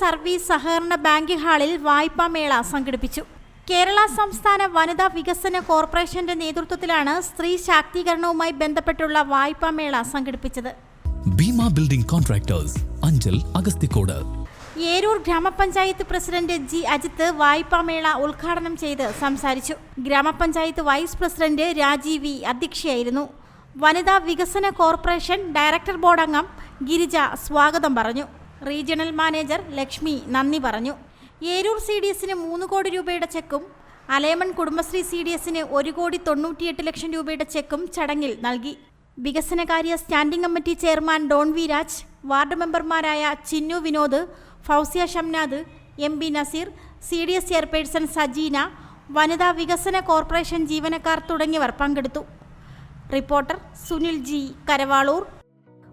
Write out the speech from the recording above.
Service സഹകരണ bank ഹാളിൽ വായ്പാ മേള സംഘടിപ്പിച്ചു. കേരള സംസ്ഥാന വനിതാ വികസന കോർപ്പറേഷന്റെ നേതൃത്വത്തിലാണ് സ്ത്രീ ശാക്തീകരണവുമായി ബന്ധപ്പെട്ടുള്ള വായ്പാ മേള സംഘടിപ്പിച്ചത്. Bhima building contractors Anchal Agasthikode. Eroor ഗ്രാമപഞ്ചായത്ത് പ്രസിഡന്റ് ജി അജിത്ത് വായ്പാ മേള ഉദ്ഘാടനം ചെയ്ത് സംസാരിച്ചു. ഗ്രാമപഞ്ചായത്ത് വൈസ് പ്രസിഡന്റ് രാജീവ് വി അധ്യക്ഷയായിരുന്നു. വനിതാ വികസന കോർപ്പറേഷൻ ഡയറക്ടർ ബോർഡ് അംഗം ഗിരിജ സ്വാഗതം പറഞ്ഞു. റീജിയണൽ മാനേജർ ലക്ഷ്മി നന്ദി പറഞ്ഞു. ഏരൂർ സി ഡി എസിന് മൂന്ന് കോടി രൂപയുടെ ചെക്കും അലേമൺ കുടുംബശ്രീ സി ഡി എസിന് ഒരു കോടി തൊണ്ണൂറ്റിയെട്ട് ലക്ഷം രൂപയുടെ ചെക്കും ചടങ്ങിൽ നൽകി. വികസനകാര്യ standing committee chairman Don V Raj ward മെമ്പർമാരായ Chinnu Vinod Fousiya Shamnad M B Naseer C D S chairperson Sajeena വനിതാ വികസന കോർപ്പറേഷൻ ജീവനക്കാർ തുടങ്ങിയവർ പങ്കെടുത്തു. Reporter Sunil G Karavaloor.